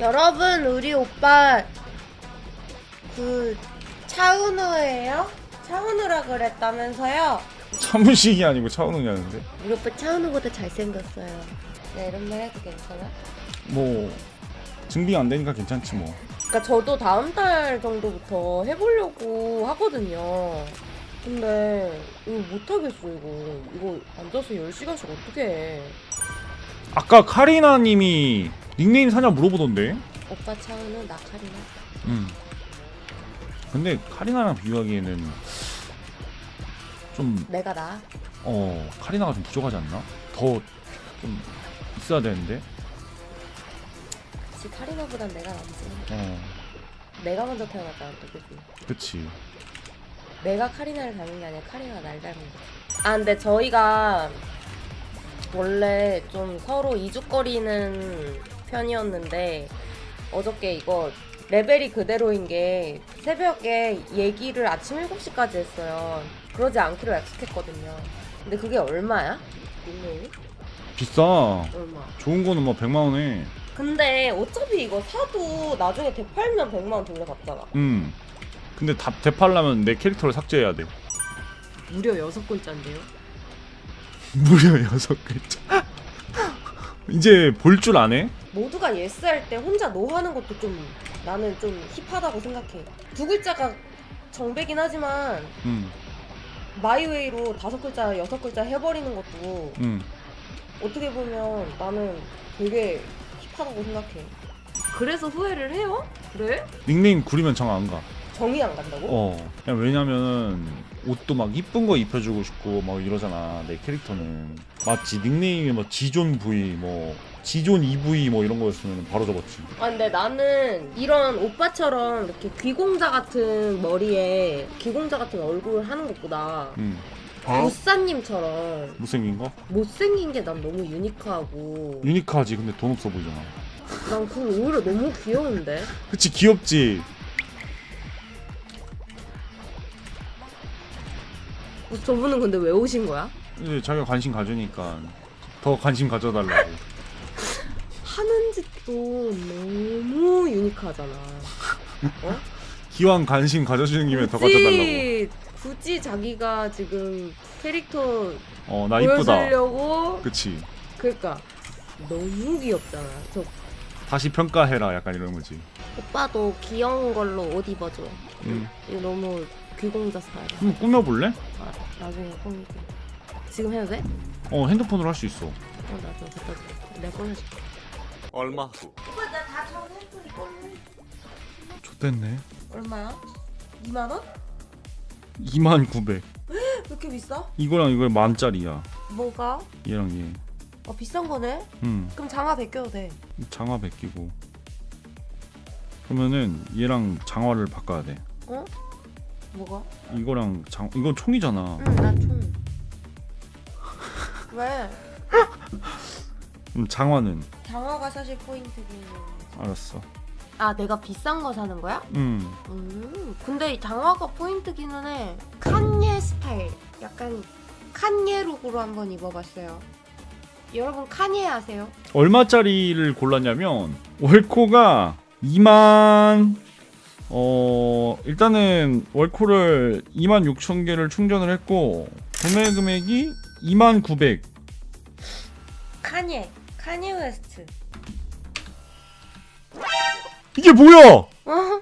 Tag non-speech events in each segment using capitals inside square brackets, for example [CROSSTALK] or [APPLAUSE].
여러분 우리 오빠 그 차은우예요? 차은우라 그랬다면서요? 차문식이 아니고 차은우냐는데 우리 오빠 차은우보다 잘생겼어요. 네 이런 말 해도 괜찮아? 뭐 증빙 안 되니까 괜찮지 뭐 그러니까 저도 다음 달 정도부터 해보려고 하거든요. 근데 이거 못하겠어 이거 이거 앉아서 10시간씩 어떻게 해 아까 카리나님이 닉네임 사냐 물어보던데. 오빠 차은우 나 카리나. 음. 근데 카리나랑 비교하기에는 좀 내가 나. 어 카리나가 좀 부족하지 않나? 더 좀 있어야 되는데. 그치 카리나보단 내가 낫지. 어. 내가 먼저 태어났잖아 또 그지? 그치. 내가 카리나를 닮은 게 아니라 카리나가 날 닮은 거지. 아 근데 저희가 원래 좀 서로 이죽거리는 편이었는데 어저께 이거 레벨이 그대로인 게 새벽에 얘기를 아침 7시까지 했어요. 그러지 않기로 약속했거든요. 근데 그게 얼마야? 닉네임이? 비싸 얼마? 좋은 거는 뭐 100만 원에 근데 어차피 이거 사도 나중에 되팔면 100만 원 돌려받잖아. 음 근데 다 되팔려면 내 캐릭터를 삭제해야 돼 무려 6글자인데요? [LAUGHS] 무려 여섯 글자 이제 볼 줄 아네? 모두가 예스 할 때 혼자 노 하는 것도 좀 나는 좀 힙하다고 생각해. 두 글자가 정배긴 하지만 음, 마이웨이로 다섯 글자, 여섯 글자 해버리는 것도 음. 어떻게 보면 나는 되게 힙하다고 생각해. 그래서 후회를 해요? 그래? 닉네임 구리면 정안 가. 정이 안 간다고? 어. 그냥 왜냐면은 옷도 막 이쁜 거 입혀주고 싶고 막 이러잖아. 내 캐릭터는 맞지. 닉네임이 뭐 지존 V, 뭐 지존 EV 뭐 이런 거였으면 바로 접었지. 아 근데 나는 이런 오빠처럼 이렇게 귀공자 같은 머리에 귀공자 같은 얼굴 하는 것보다 음. 무사님처럼 못생긴 거? 못생긴 게 난 너무 유니크하고 유니크하지. 근데 돈 없어 보이잖아. 난 그거 오히려 너무 귀여운데? 그치 귀엽지. 저분은 근데 왜 오신 거야? 이제 자기가 관심 가지니까 더 관심 가져달라고. [LAUGHS] 하는 짓도 너무 유니크하잖아. 어? 기왕 관심 가져주는 김에 더 가져달라고. 굳이, 굳이 자기가 지금 캐릭터 어 나 이쁘다. 보여주려고 그치. 그러니까 너무 귀엽잖아. 저 다시 평가해라. 약간 이런 거지. 오빠도 귀여운 걸로 옷 입어줘. 음. 이거 너무 귀공자 스타일. 한번 꾸며볼래? 아, 나중에 꺼낼게. 지금 해도 돼? 어 핸드폰으로 할 수 있어. 어, 나중에 갖다 줘. 내가 꺼내줄게. 얼마 후 오빠 나 다 정했으니까 좋댔네. 얼마야? 2만 원? 2만 900. 왜 이렇게 비싸? 이거랑 이거 만짜리야. 뭐가? 얘랑 얘. 어 비싼 거네? 음. 그럼 장화 벗겨도 돼. 장화 베끼고. 그러면은 얘랑 장화를 바꿔야 돼. 어? 뭐가? 이거랑 장 이건 총이잖아. 응, 나 총. [LAUGHS] 왜? 그럼 장화는 장화가 사실 포인트긴. 알았어. 아, 내가 비싼 거 사는 거야? 음. 음, 근데 이 장화가 포인트기는 해. 칸예 스타일. 약간 칸예 룩으로 한번 입어봤어요. 여러분 칸예 아세요? 얼마짜리를 골랐냐면 월코가 2만 어 일단은 월코를 2만 6천 개를 충전을 했고 구매 금액이 2만 900. 칸예. 칸예 웨스트. 이게 뭐야? 어? [LAUGHS]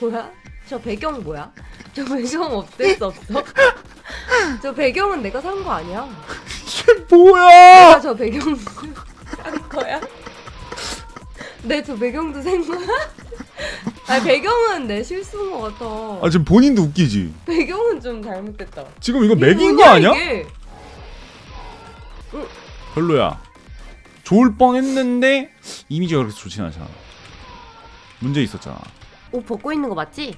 뭐야? 저 배경 뭐야? 저 배경 어땠어 없어? 저 배경은 내가 산 거 아니야? 이게 뭐야? 내가 저 배경 [LAUGHS] 산 거야? 내 저 배경도 산 거야? [LAUGHS] 아니 배경은 내 실수인 것 같아. 아 지금 본인도 웃기지. 배경은 좀 잘못됐다. 지금 이거 맥인 거 뭐냐, 아니야? 이게? 별로야. 좋을 뻔했는데 이미지가 그렇게 좋진 않잖아. 문제 있었잖아. 옷 벗고 있는 거 맞지?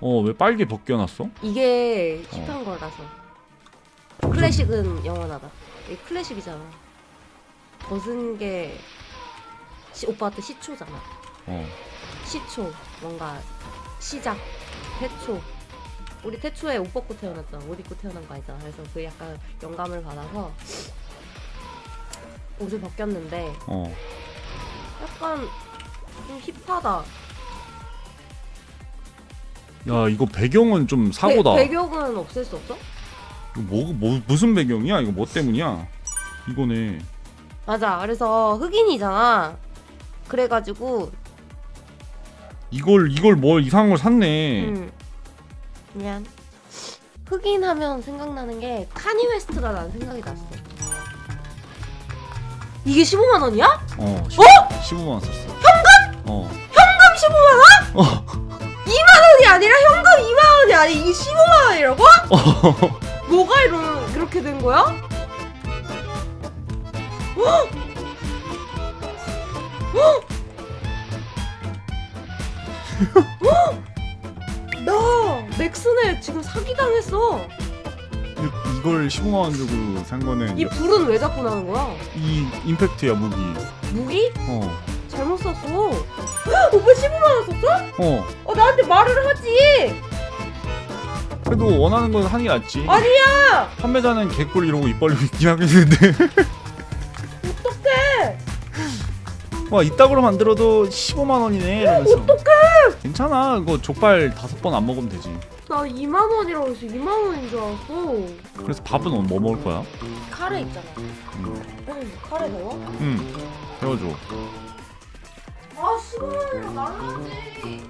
어 왜 빨개 벗겨놨어? 이게 힙한 거라서. 클래식은 영원하다. 이 클래식이잖아. 벗은 게 시, 오빠한테 시초잖아. 어. 시초 뭔가 시작 태초 우리 태초에 옷 벗고 태어났잖아 옷 입고 태어난 거 아니잖아 그래서 그 약간 영감을 받아서 옷을 벗겼는데 어. 약간 좀 힙하다. 야 이거 배경은 좀 사고다. 배, 배경은 없앨 수 없어? 이거 뭐, 뭐 무슨 배경이야? 이거 뭐 때문이야? 이거네. 맞아. 그래서 흑인이잖아. 그래가지고 이걸 이걸 뭘 이상한 걸 샀네. 음. 미안. 흑인 하면 생각나는 게 카니 웨스트가 나는 생각이 났어. 이게 15만 원이야? 어. 15, 만 원 썼어. 현금? 어. 현금 15만 원? 어. 2만 원이 아니라 현금 2만 원이 아니 이게 15만 원이라고? 뭐가 이런 그렇게 된 거야? 헉! [GASPS] 나 맥스네 지금 사기 당했어. 이- 이걸 15만 원 주고 산 거는 이 불은 왜 자꾸 나는 거야? 이 임팩트야 무기. 무기? 어. 잘못 샀어. 헉! [GASPS] 오빠 15만 원 썼어? 어. 어 나한테 말을 하지. 그래도 원하는 건게 낫지. 아니야. 판매자는 개꿀 이러고 입 벌리고 있긴 하겠는데. 와 이따구로 만들어도 15만 원이네 이러면서. 어떡해. 괜찮아. 이거 족발 다섯 번 안 먹으면 되지. 나 2만 원이라고 해서 2만 원인 줄 알았어. 그래서 밥은 뭐 먹을 거야? 카레 있잖아. 응. 응, 카레 배워? 응. 배워줘. 아, 15만 원이랑 날라지.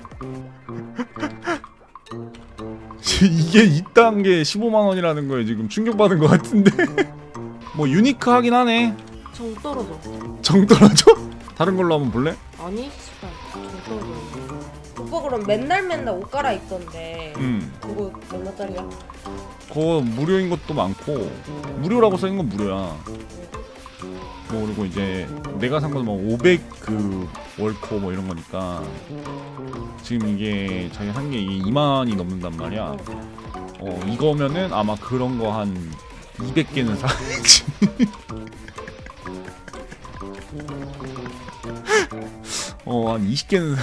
이게 이딴 게 15만 원이라는 거에 지금 충격받은 것 같은데. [LAUGHS] 뭐 유니크하긴 하네. 정 떨어져. 정 떨어져? 다른 걸로 한번 볼래? 아니, 씨발. 떨어져. 오빠 그럼 맨날 맨날 옷 갈아입던데. 응. 그거 얼마짜리야? 그거 무료인 것도 많고 무료라고 써있는 건 무료야. 뭐 그리고 이제 내가 산 건 뭐 500 그 월코 뭐 이런 거니까 지금 이게 자기 산 게 2만이 넘는단 말이야. 어 이거면은 아마 그런 거 한 200개는 사야지. [LAUGHS] 어 한 20개는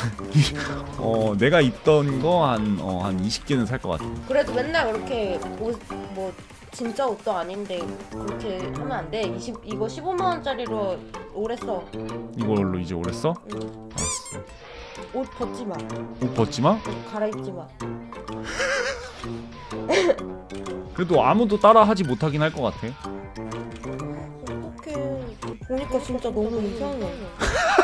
[LAUGHS] 어 내가 입던 거한어 한 20개는 살 것 같아. 그래도 맨날 그렇게 옷, 뭐, 진짜 옷도 아닌데 그렇게 하면 안 돼. 20, 이거 15만 원짜리로 오래 써. 이걸로 이제 오래 써? 응. 알았어. 옷 벗지 마. 옷 벗지 마. 옷 갈아입지 마. [LAUGHS] 그래도 아무도 따라 하지 못하긴 할 것 같아. 어떡해. 보니까 진짜 너무 이상해. [LAUGHS]